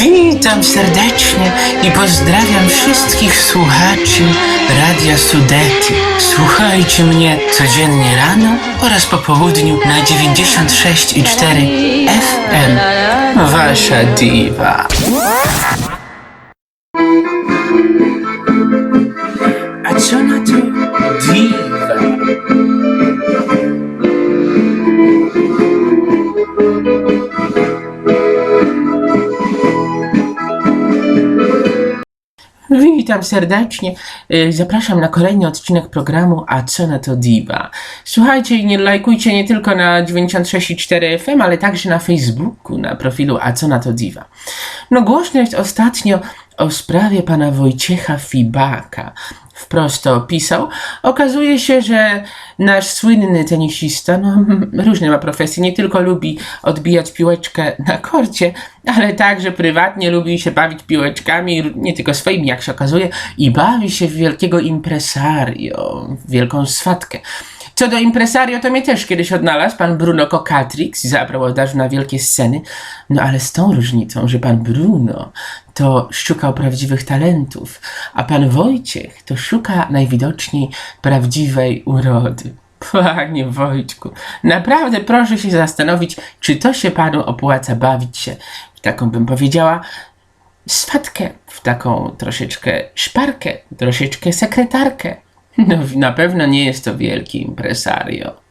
Witam serdecznie i pozdrawiam wszystkich słuchaczy Radia Sudety. Słuchajcie mnie codziennie rano oraz po południu na 96,4 FM. Wasza diwa. A co na to diwa? Witam serdecznie. Y, Zapraszam na kolejny odcinek programu A co na to Diva. Słuchajcie nie lajkujcie nie tylko na 96,4 FM, ale także na Facebooku, na profilu A co na to Diva. No głośno jest ostatnio o sprawie pana Wojciecha Fibaka. Wprost opisał. Okazuje się, że nasz słynny tenisista, no różne ma profesje, nie tylko lubi odbijać piłeczkę na korcie, ale także prywatnie lubi się bawić piłeczkami, nie tylko swoimi, jak się okazuje, i bawi się w wielkiego impresario, wielką swatkę. Co do impresario, to mnie też kiedyś odnalazł pan Bruno Cocatrix i zabrał od na wielkie sceny. No ale z tą różnicą, że pan Bruno to szukał prawdziwych talentów, a pan Wojciech to szuka najwidoczniej prawdziwej urody. Panie Wojtku, naprawdę proszę się zastanowić, czy to się panu opłaca bawić się w taką, bym powiedziała, swatkę, w taką troszeczkę szparkę, troszeczkę sekretarkę. No, na pewno nie jest to wielki impresario.